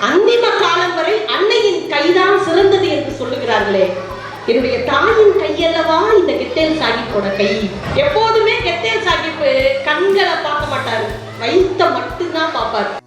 அந்திம காலம் வரை அன்னையின் கைதான் சிறந்தது என்று சொல்லுகிறார்களே. என்னுடைய தாயின் கையல்லவா? இந்த கெத்தேல் சாஹிப்போட கை. எப்போதுமே கெத்தேல் சாஹிப் கண்களை பார்க்க மாட்டாரு. வயித்த மட்டும்தான் பார்ப்பார்.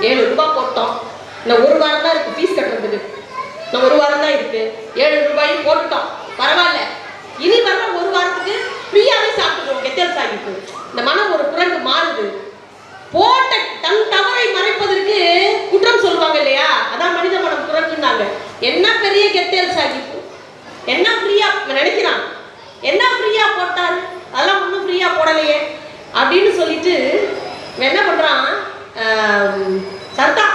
ஏழு ரூபாய் போட்டோம். இன்னும் ஒரு வாரம் தான் இருக்கு ஃபீஸ் கட்டுறதுக்கு. இன்னும் ஒரு வாரம் தான் இருக்கு. ஏழு ரூபாயும் போட்டுட்டோம். பரவாயில்ல. இனி வர்ற ஒரு வாரத்துக்கு ஃப்ரீயாகவே சாப்பிட்டுக்கணும் கெத்தல் சாகிப்பு. இந்த மனம் ஒரு குரங்கு மாறுது. போட்ட தன் தவறை மறைப்பதற்கு குற்றம் சொல்லுவாங்க இல்லையா? அதான் மனித மனம் குரங்குன்னாங்க. என்ன பெரிய கெத்தேல் சாகிப்பு? என்ன ஃப்ரீயா நினைக்கிறான். என்ன ஃப்ரீயா போட்டாரு? அதெல்லாம் ஒன்றும் ஃப்ரீயா போடலையே. அப்படின்னு சொல்லிட்டு என்ன பண்றான்? சர்க்கா சர்தா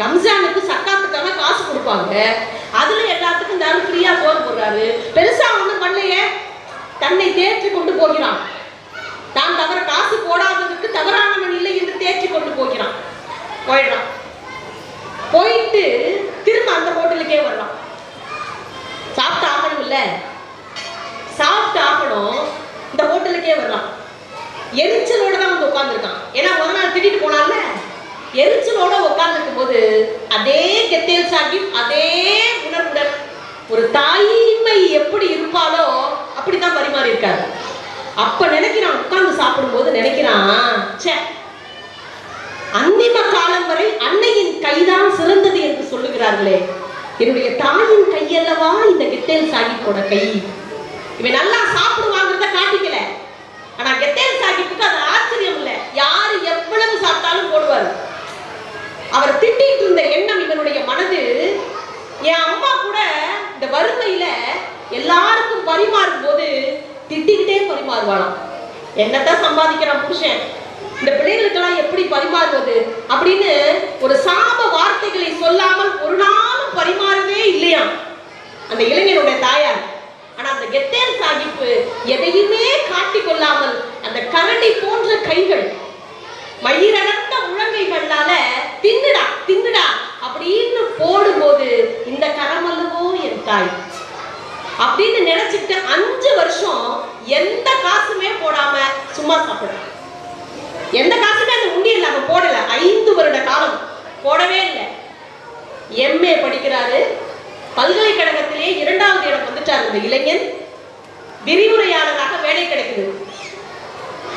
ரம்ஜானுக்கு சக்காத்துக்கான காசு கொடுப்பாங்க. அதுல எல்லாத்துக்கும் இந்த ஆள் ஃப்ரீயா சோறு போடுறாரு பெருசா ஒன்றும் பண்ணலையே. தன்னை தேற்றி கொண்டு போகிறான். தான் தவற காசு போடாததுக்கு தவறானவன் இல்லை என்று தேற்றி கொண்டு போகிறான். போயிடுறான். போயிட்டு திரும்ப அந்த ஹோட்டலுக்கே வர்றான். சாப்பிட்டு ஆகணும் இல்ல சாப்பிட்டு ஆகணும். இந்த ஹோட்டலுக்கே வர்றான். எரிச்சலோட தான் வந்து உட்காந்துருக்கான் ஏன்னா ஒரு நாள் திட்டிட்டு போனான்ல எரிச்சலோட உட்காந்துருக்கும் போது அதே கெத்தேல் சாஹிப் அதே உணர்வுடன் ஒரு தாய்மை எப்படி இருப்பாலோ அப்படித்தான் பரிமாறி இருக்காரு. அப்ப நினைக்கிறான் உட்கார்ந்து சாப்பிடும்போது நினைக்கிறான் ச்சே அந்திம காலம் வரை அன்னையின் கைதான் சிறந்தது என்று சொல்லுகிறார்களே. என்னுடைய தாயின் கையல்லவா இந்த கெத்தேல் சாஹிப்போட கை? இவன் நல்லா சாப்பிடும் ஆனா கெத்தேல் சாஹிப்புக்கு அது ஆச்சரியம் இல்லை. யாரு எவ்வளவு சாப்பிட்டாலும் போடுவார். அவர் திட்டிட்டு இருந்த எண்ணம் இவனுடைய மனது என் அம்மா கூட இந்த வறுமையில எல்லாருக்கும் பரிமாறும் போது திட்டிக்கிட்டே பரிமாறுவாளாம். என்னத்தான் சம்பாதிக்கிறான் புருஷன்? இந்த பிள்ளைகளுக்கெல்லாம் எப்படி பரிமாறுவது? அப்படின்னு ஒரு சாப வார்த்தைகளை சொல்லாமல் ஒரு நாளும் பரிமாறவே இல்லையாம். அந்த இளைஞனுடைய தாயார் ஆனா அந்த கெத்தேன் சாஹிப்பு எதையுமே காட்டிக் கொள்ளாமல் அந்த கரண்டி போன்ற கைகள் மயிரடர்ந்த முழங்கைகளால தின்னுடா தின்னுடா அப்படின்னு போடும்போது இந்த கரமல்லவோ என் தாய் அப்படின்னு நினைச்சிட்டு அஞ்சு வருஷம் எந்த காசுமே போடாம சும்மா சாப்பிடுறான் எந்த காசுமே அந்த உண்டியல்ல அவன் போடல. ஐந்து வருட காலம் போடவே இல்லை. எம்ஏ படிக்கிறாரு. பல்கலைக்கழகத்திலேயே இரண்டாவது இடம் வந்துட்டார் இந்த இளைஞன். விரிவுரையாளராக வேலை கிடைக்குது.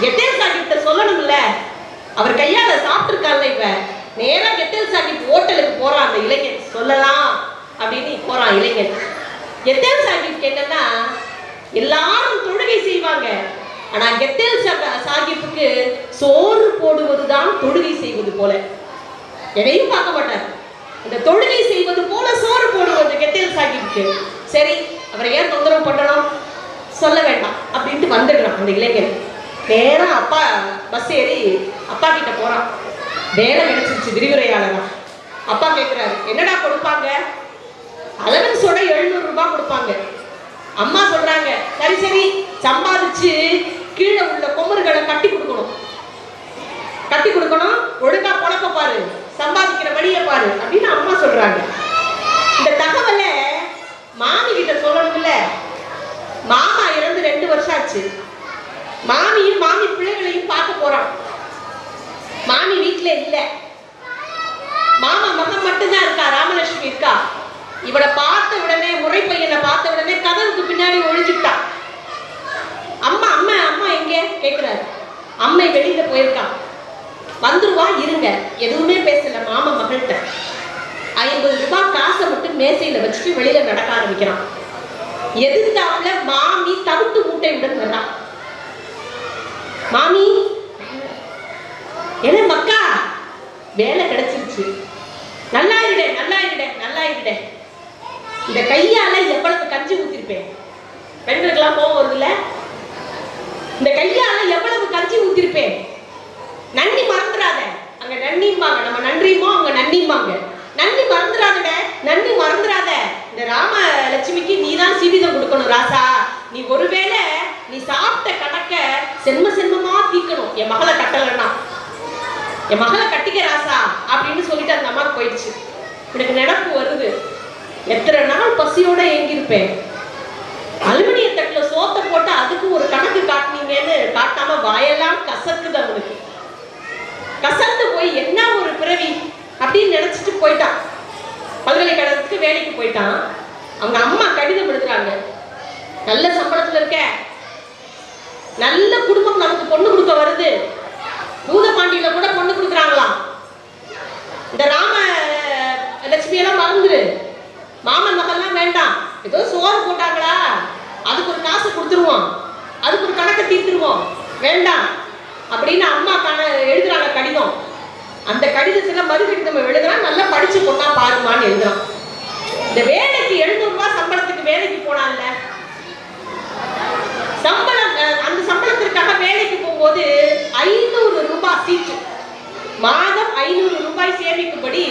கெட்டேல் சாஹிப்ட சொல்லணும்ல? அவர் கையால சாப்பிட்டுருக்காருல்ல இப்ப. நேரா கெட்டேல் சாஹிப் ஹோட்டலுக்கு போறான் அந்த இளைஞன். சொல்லலாம் அப்படின்னு போறான் இளைஞன். கெட்டேல் சாஹிப் என்னன்னா எல்லாரும் தொழுகை செய்வாங்க. ஆனா கெட்டேல் சா- சாஹிப்புக்கு சோறு போடுவதுதான் தொழுகை செய்வது போல. எதையும் பார்க்க மாட்டார். இந்த தொழுகை செய்வது போல சோறு போடுவது கெட்டில் சாஹிப்புக்கு சரி அவரை ஏன் தொந்தரவு பண்ணணும்? சொல்ல வேண்டாம் அப்படின்ட்டு வந்துடுறான் அந்த இளைஞர் நேரம் அப்பா பஸ் ஏறி அப்பா கிட்ட போறான். வேலை கிடைச்சிருச்சு விரிவுரையாளரா. அப்பா கேட்கிறாரு என்னடா கொடுப்பாங்க? அலவன்ஸோட எழுநூறு ரூபாய் கொடுப்பாங்க. அம்மா சொல்றாங்க சரி சரி சம்பாதிச்சு கீழே உள்ள கொமர்களை கட்டி கொடுக்கணும். கட்டி கொடுக்கணும் ஒழுங்கா பொழப்ப பாரு. சம்பாதிக்கிற வழியை பாரு அப்படின்னு அம்மா சொல்றாங்க. இந்த தகவலை மாமி கிட்ட சொல்லணும்ல. மாமா இறந்து ரெண்டு வருஷம் ஆச்சு. மாமியும் மாமி பிள்ளைகளையும் பார்க்க போறான். மாமி வீட்டுல இல்ல. மாமா மகன் மட்டும்தான் இருக்கா ராமலட்சுமி இருக்கா இவளை பார்த்த உடனே முறை பையனை பார்த்த உடனே கதவுக்கு பின்னாடி ஒழிஞ்சுட்டா அம்மா அம்மா அம்மா எங்க கேக்குறாரு அம்மை வெளியில போயிருக்கான் வந்துருவா எதுவுமே பேசல மாமா மகள்கிட்ட. ஐம்பது ரூபாய் காசை மட்டும் மேசையில வச்சுட்டு வெளியில நடக்க ஆரம்பிக்கிறான். எதிர்த்தாப்புல மாமி தவிட்டு மூட்டையுடன் வர்றான் மாமி என்ன மக்கா? வேலை கிடைச்சிருச்சு. நல்லா இருடே நல்லா இருடே நல்லா இருடே இந்த கையால எவ்வளவு கஞ்சி ஊத்திருப்பேன்? பெண்களுக்கெல்லாம் கோவம் வருதுல்ல? இந்த கையால எவ்வளவு கஞ்சி ஊத்திருப்பேன்? நன்றி அங்க நன்னிம்பாங்க. நன்னி மறந்துடாதட நன்றி மறந்துடாத இந்த ராம லட்சுமிக்கு நீ தான் சீவிதம் கொடுக்கணும் ராசா. நீ ஒருவேளை நீ சாப்பிட்ட கணக்க சென்ம சென்மமா தீக்கணும் என் மகளை கட்டலைன்னா. என் மகளை கட்டிக்க ராசா அப்படின்னு சொல்லிட்டு அந்த அம்மாவுக்கு போயிடுச்சு. எனக்கு நினப்பு வருது. எத்தனை நாள் பசியோட ஏங்கியிருப்பேன். அலுமினிய தட்டுல சோத்தை போட்டு அதுக்கு ஒரு கணக்கு காட்டுனீங்கன்னு காட்டாம வாயெல்லாம் கசக்குது அவனுக்கு. கசந்து போய் என்ன ஒரு பிறவி அப்படின்னு நினைச்சிட்டு போயிட்டான். பல்கலைக்கழகத்துக்கு வேலைக்கு போயிட்டான். அவங்க அம்மா கடிதம் எழுதுறாங்க நல்ல சம்பளத்துல இருக்க. நல்ல குடும்பம் நமக்கு பொண்ணு கொடுக்க வருது. பூதபாண்டியில கூட பொண்ணு கொடுக்குறாங்களாம். இந்த ராம லட்சுமி எல்லாம் மறந்துரு. மாமன் மகள்லாம் வேண்டாம். ஏதோ சோறு போட்டாங்களா? அதுக்கு ஒரு காசு கொடுத்துருவோம். அதுக்கு ஒரு கணக்கை தீர்த்துருவோம். வேண்டாம். அப்படின்னு அம்மா கண எழுதுறாங்க கடிதம். அந்த கடிதத்துல மறு கடிதம் எழுதுறான் நல்லா படிச்சு பொண்ணா பாருமான்னு எழுதுறான் இந்த வேலைக்கு எழுநூறு ரூபாய் சம்பளத்துக்கு வேலைக்கு போனான்ல சம்பளம் அந்த சம்பளத்திற்காக வேலைக்கு போகும்போது ஐநூறு ரூபாய் சீட்டு. மாதம் ஐநூறு ரூபாய் சேமிக்கும்படி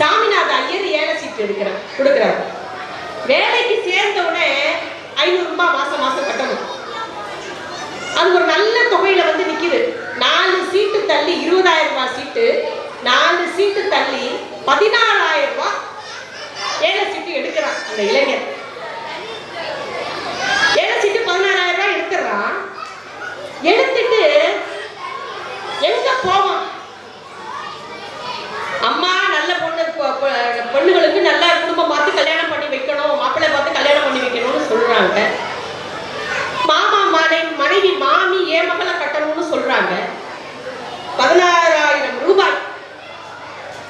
சாமிநாத ஐயர் ஏழை சீட்டு எடுக்கிறார் கொடுக்குறாரு. வேலைக்கு சேர்ந்த உடனே ஐநூறு ரூபாய் மாசம் மாசம் கட்டணும். அது ஒரு நல்ல தொகையில வந்து நிக்குது. நாலு சீட்டு தள்ளி இருபதாயிரம் ரூபாய் சீட்டு நாலு சீட்டு தள்ளி பதினாறாயிரம் ரூபாய் ஏழை சீட்டு எடுக்கிறான் அந்த இளைஞர் ஏழை சீட்டு பதினாறாயிரம் ரூபாய் எடுத்துறான் எடுத்துட்டு எங்க போவான் அம்மா நல்ல பொண்ணு பொ- பொ- பொண்ணுகளுக்கு நல்ல குடும்பம் பார்த்து கல்யாணம் பண்ணி வைக்கணும் மாப்பிள்ளை பார்த்து கல்யாணம் பண்ணி வைக்கணும்னு சொல்றாங்க மாமா மனை மனைவி மாமி ஏன் மகளை கட்டணும்னு சொல்றாங்க பதினாறாயிரம் ரூபாய்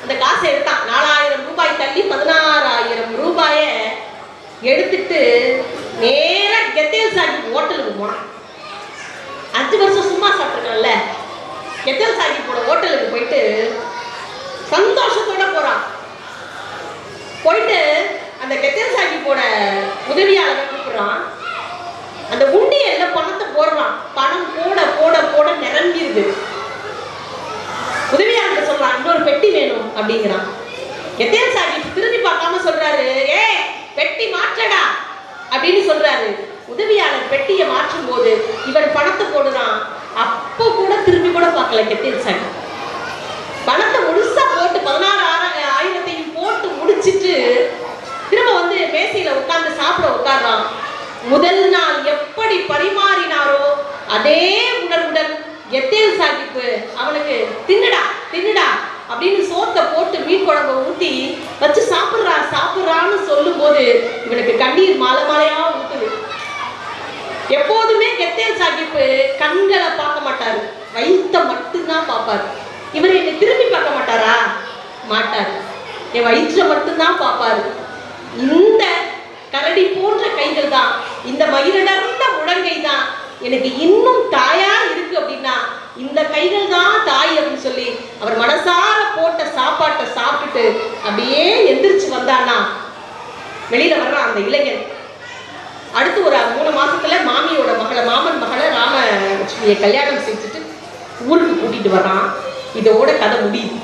அந்த காசை எடுத்தான் நாலாயிரம் ரூபாய் தள்ளி பதினாறாயிரம் ரூபாய எடுத்துட்டு நேரா கெத்தேல் சாஹிப் ஹோட்டலுக்கு போனான். அஞ்சு வருஷம் சும்மா சாப்பிட்டுருக்கல கெத்தேல் சாஹிப்போட ஹோட்டலுக்கு போயிட்டு சந்தோஷத்தோட போறான். போயிட்டு அந்த கெத்தேல் சாஹிப்போட உதவியாளரை கூப்பிடுறான். அந்த உண்டியல்ல பணத்தை போடுறான். பணம் போட போட போட நிரம்பிடுது. உதவியாளர் சொல்றான் இன்னொரு பெட்டி வேணும் அப்படிங்கிறான். எத்தேன் சாஹிப் திரும்பி பார்க்காம சொல்றாரு ஏ பெட்டி மாற்றடா அப்படின்னு சொல்றாரு. உதவியாளர் பெட்டியை மாற்றும் போது இவன் பணத்தை போடுறான். அப்போ கூட திரும்பி கூட பார்க்கல கெத்தேன் சாஹிப் பணத்தை முழுசா போட்டு பதினாறு ஆற- ஆயிரத்தையும் போட்டு முடிச்சிட்டு திரும்ப வந்து மேசையில உட்கார்ந்து சாப்பிட உட்கார்றான். முதல் நாள் எப்படி பரிமாறினாரோ அதே உணர்வுடன் எத்தேல் சாஹிப்பு அவனுக்கு தின்னடா தின்னுடா அப்படின்னு சோத்தை போட்டு மீன் குழம்பு ஊத்தி வச்சு சாப்பிடுறா சாப்பிடுறான்னு போது இவனுக்கு கண்ணீர் மாலை மாலையா ஊத்துது எப்போதுமே கெத்தேல் சாஹிப்பு கண்களை பார்க்க மாட்டாரு. வயிற்ற மட்டும்தான் பார்ப்பாரு. இவர் என்னை திரும்பி பார்க்க மாட்டாரா? மாட்டாரு. என் வயிற்றை மட்டும்தான் பார்ப்பாரு. இந்த கரடி போன்ற கைகள் தான் இந்த மயிரிடர்ந்த முழங்கை தான் எனக்கு இன்னும் தாயா இருக்கு அப்படின்னா இந்த கைகள் தான் தாய் அப்படின்னு சொல்லி அவர் மனசார போட்ட சாப்பாட்டை சாப்பிட்டுட்டு அப்படியே எந்திரிச்சு வந்தானா வெளியில வர்றான் அந்த இளைஞன். அடுத்து ஒரு மூணு மாசத்துல மாமியோட மகளை மாமன் மகளை ராமலட்சுமியை கல்யாணம் செஞ்சுட்டு ஊருக்கு கூட்டிட்டு வர்றான். இதோட கதை முடியுது.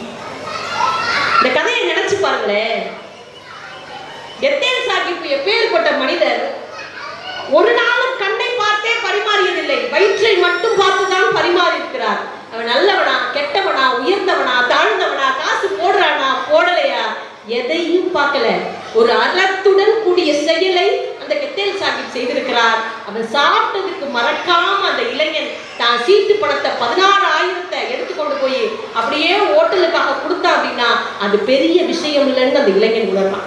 இந்த கதையை நினைச்சு பாருங்களேன். எத்தேன் சாஹிப் எப்பேற்பட்ட மனிதர் ஒரு நாளும் கண்ணை பார்த்தே பரிமாறியதில்லை. வயிற்றை மட்டும் பார்த்துதான் பரிமாறி இருக்கிறார் அவன் நல்லவனா கெட்டவனா உயர்ந்தவனா தாழ்ந்தவனா காசு போடுறானா போடலையா? எதையும் பார்க்கல. ஒரு அறத்துடன் கூடிய செயலை அந்த கெட்டேல் சாஹிப் செய்திருக்கிறார். அவன் சாப்பிட்டதுக்கு மறக்காம அந்த இளைஞன் தான் சீட்டு பணத்தை பதினாறு ஆயிரத்தை எடுத்துக்கொண்டு போய் அப்படியே ஓட்டலுக்காக கொடுத்தா அப்படின்னா அது பெரிய விஷயம் இல்லைன்னு அந்த இளைஞன் உணர்றான்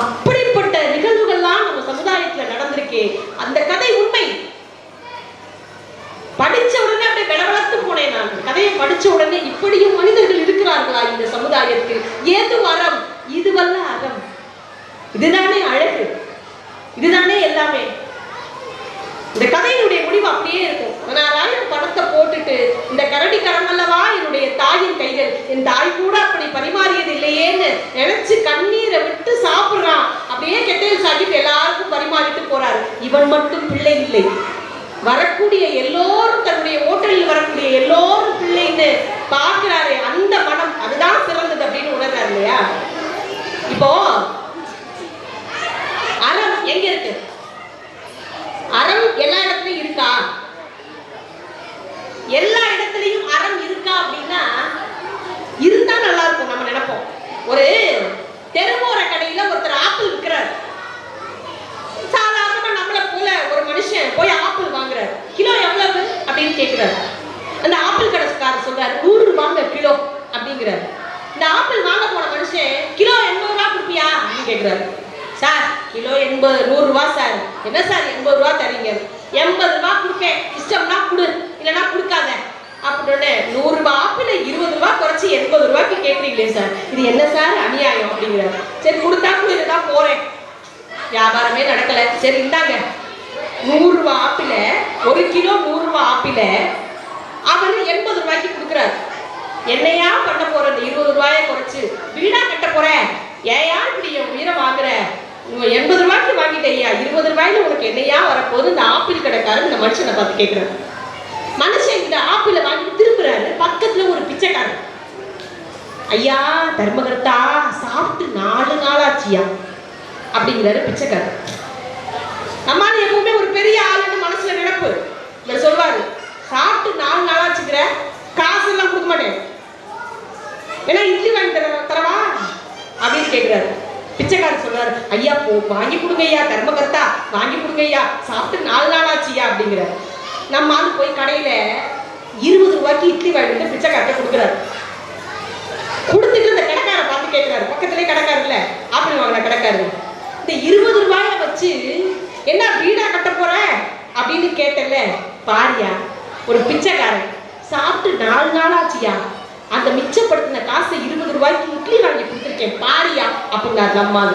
அப்படிப்பட்ட நிகழ்வுகள்லாம் நம்ம சமுதாயத்துல நடந்திருக்கே. அந்த கதை உண்மை. படிச்ச உடனே அப்படியே விளவளத்து போனேன் நான். கதையை படிச்ச உடனே இப்படியும் மனிதர்கள் இருக்கிறார்களா இந்த சமுதாயத்தில்? ஏது வர இதுவல்ல அறம். இதுதானே அழகு. இதுதானே எல்லாமே. இந்த கதையினுடைய முடிவு அப்படியே இருக்கும். பதினாறாயிரம் பணத்தை போட்டுட்டு இந்த கரடி கரமல்லவா என்னுடைய தாயின் கைகள்? என் தாய் கூட அப்படி பரிமாறியது இல்லையேன்னு நினைச்சு கண்ணீரை விட்டு சாப்பிடுறான். அப்படியே கெட்டையில் சாட்டிட்டு எல்லாருக்கும் பரிமாறிட்டு போறாரு. இவன் மட்டும் பிள்ளை இல்லை. வரக்கூடிய எல்லோரும் தன்னுடைய ஓட்டலில் வரக்கூடிய எல்லோரும் பிள்ளைன்னு பார்க்கிறாரே அந்த மனம். அதுதான் சிறந்தது அப்படின்னு உணர்றாரு இல்லையா? இப்போ அறம் எங்க இருக்கு? அறம் எல்லா இடத்துலயும் இருக்கா? எல்லா இடத்துல எண்பது நூறு ரூபா சார். என்ன சார் எண்பது ரூபா தரீங்க? எண்பது ரூபா கொடுப்பேன் இஷ்டம்னா கொடு. இல்லைன்னா கொடுக்காத. அப்படின்னு நூறு ரூபாய் ஆப்பிள் இருபது ரூபா குறைச்சி எண்பது ரூபாய்க்கு கேட்குறீங்களே சார். இது என்ன சார்? அநியாயம் அப்படிங்கிறாரு. சரி கொடுத்தா கொடு இதுதான் போறேன். வியாபாரமே நடக்கல. சரி இந்தாங்க. நூறு ரூபாய் ஆப்பிள ஒரு கிலோ நூறு ரூபாய் ஆப்பிள அவர் எண்பது ரூபாய்க்கு கொடுக்குறாரு. என்னையா பண்ண போற இந்த இருபது ரூபாயை குறைச்சு? வீடா கட்ட போற. ஏயா இப்படி என் உயிரை வாங்குற? எண்பது ரூபாய் வாங்கிட்டேயா இருபது ரூபாயில உனக்கு என்னையா வரப்போது இந்த ஆப்பிள் கடைக்காரன் இந்த மனுஷனை பார்த்து கேட்குறாரு மனுஷன் இந்த ஆப்பிளை வாங்கி திரும்புறாரு பக்கத்துல ஒரு பிச்சைக்காரன் ஐயா தர்மகர்த்தா சாப்பிட்டு நாலு நாளாச்சியா? அப்படிங்கிறாரு பிச்சைக்காரர். நம்மால எப்பவுமே ஒரு பெரிய ஆளுன்னு மனசுல நினைப்பு இவர் சொல்வாரு சாப்பிட்டு நாலு நாளாச்சுக்கிற காசு எல்லாம் கொடுக்க மாட்டேன் ஏன்னா இட்லி வாங்கி தர தரவா அப்படின்னு கேட்கிறாரு பிச்சைக்காரர் சொல்றாரு ஐயா போ வாங்கி கொடுங்க ஐயா தர்மகர்த்தா வாங்கி கொடுங்க ஐயா சாப்பிட்டு நாலு நாள் ஆச்சுயா அப்படிங்கிறாரு. நம்ம ஆளு போய் கடையில இருபது ரூபாய்க்கு இட்லி வாங்கிட்டு பிச்சைக்கார்ட்ட கொடுக்குறாரு. கொடுத்துட்டு இந்த கடைக்காரை பார்த்து கேட்கிறாரு பக்கத்துலயே கடைக்காரர் ஆப்பிள் வாங்கின கடைக்காரரு. இந்த இருபது ரூபாய வச்சு என்ன வீடா கட்ட போற அப்படின்னு கேட்டல பாரியா ஒரு பிச்சைக்காரன். சாப்பிட்டு நாலு நாள் ஆச்சியா? அந்த மிச்சப்படுத்தின காசு இருபது ரூபாய்க்கு இட்லி வாங்கி கொடுத்துருக்கேன் பாரியா அப்படின்னாரு நம்மால்